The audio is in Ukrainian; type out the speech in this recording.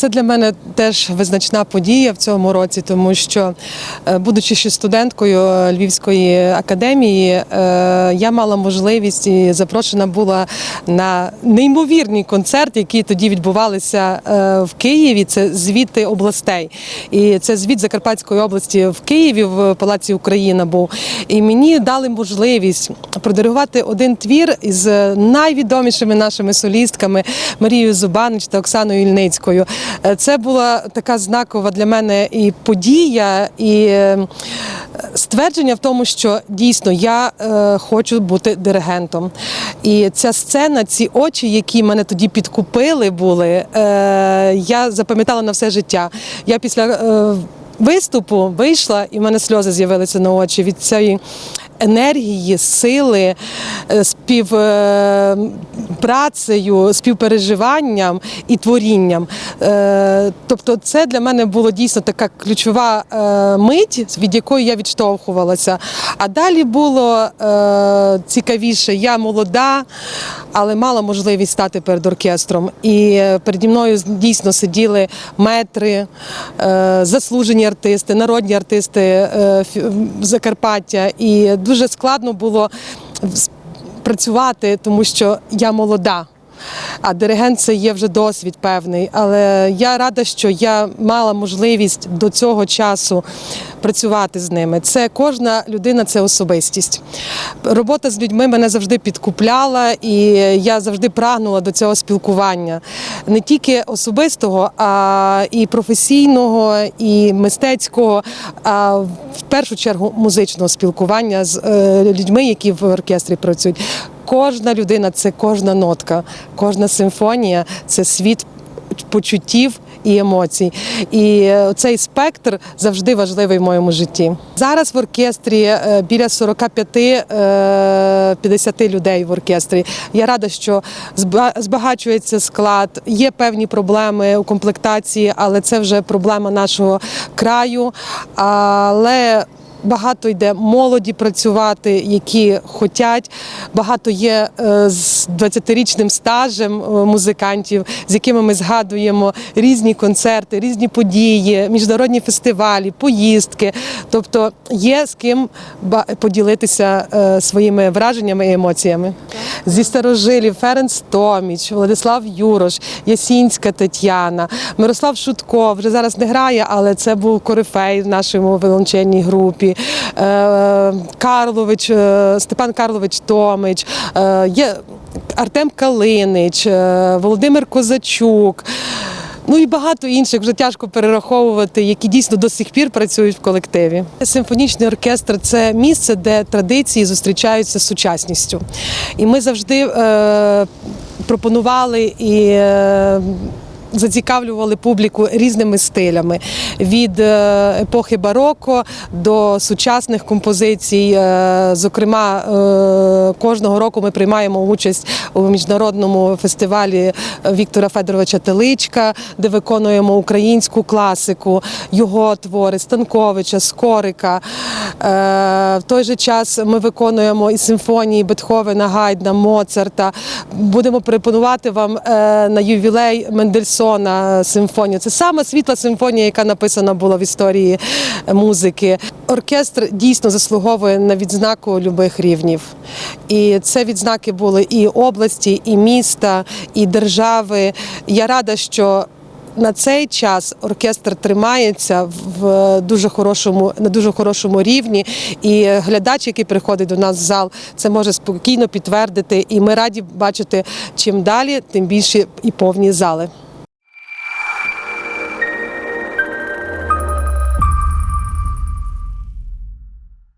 Це для мене теж визначна подія в цьому році, тому що, е, будучи ще студенткою Львівської академії, е, я мала можливість і запрошена була на неймовірний концерт, який тоді відбувалися е, в Києві. Це звіти областей. І це звіт Закарпатської області в Києві в Палаці Україна був. І мені дали можливість продиригувати один твір із найвідомішими нашими солістками Марією Зубанич та Оксаною Ільницькою. Е, Це була така знакова для мене і подія, і е, ствердження в тому, що дійсно я е, хочу бути диригентом. І ця сцена, ці очі, які мене тоді підкупили, були, е, я запам'ятала на все життя. Я після е, виступу вийшла, і в мене сльози з'явилися на очі від цієї енергії, сили, е, спів, е, співпереживанням і творінням. Е, Тобто, це для мене було дійсно така ключова мить, від якої я відштовхувалася. А далі було цікавіше. Я молода, але мала можливість стати перед оркестром. І переді мною дійсно сиділи метри, заслужені артисти, народні артисти Закарпаття. І дуже складно було працювати, тому що я молода. А диригент це є вже досвід певний. Але я рада, що я мала можливість до цього часу працювати з ними. Це кожна людина, це особистість. Робота з людьми мене завжди підкупляла, і я завжди прагнула до цього спілкування не тільки особистого, а і професійного, і мистецького, а в першу чергу музичного спілкування з е, людьми, які в оркестрі працюють. Кожна людина це кожна нотка, кожна симфонія це світ почуттів і емоцій. І е, цей спектр завжди важливий в моєму житті. Зараз в оркестрі е, біля 45-50 людей в оркестрі. Я рада, що зба- збагачується склад. Є певні проблеми у комплектації, але це вже проблема нашого краю. Але Багато йде молоді працювати, які хочуть. Багато є е, з 20-річним стажем е, музикантів, з якими ми згадуємо різні концерти, різні події, міжнародні фестивалі, поїздки. Тобто є з ким поділитися е, своїми враженнями і емоціями. Зі старожилів Ференц Томіч, Владислав Юрош, Ясінська Тетяна, Мирослав Шутко вже зараз не грає, але це був корифей в нашому виолончельній групі. Е, Карлович, е, Степан Карлович Томич, е, є Артем Калинич, Володимир Козачук. Ну і багато інших вже тяжко перераховувати, які дійсно до сих пір працюють в колективі. Симфонічний оркестр це місце, де традиції зустрічаються з сучасністю. І ми завжди е, пропонували і. Е, Зацікавлювали публіку різними стилями від е, епохи бароко до сучасних композицій. Е, Зокрема, е, кожного року ми приймаємо участь у міжнародному фестивалі Віктора Федоровича Теличка, де виконуємо українську класику, його твори Станковича, Скорика. В той же час ми виконуємо і симфонії Бетховена, Гайдна, Моцарта. Будемо пропонувати вам на ювілей Мендельсона симфонію. Це сама світла симфонія, яка написана була в історії музики. Оркестр дійсно заслуговує на відзнаку любих рівнів. І це відзнаки були і області, і міста, і держави. Я рада, що на цей час оркестр тримається в дуже хорошому на дуже хорошому рівні, і глядач, який приходить до нас в зал, це може спокійно підтвердити. І ми раді бачити чим далі, тим більше і повні зали.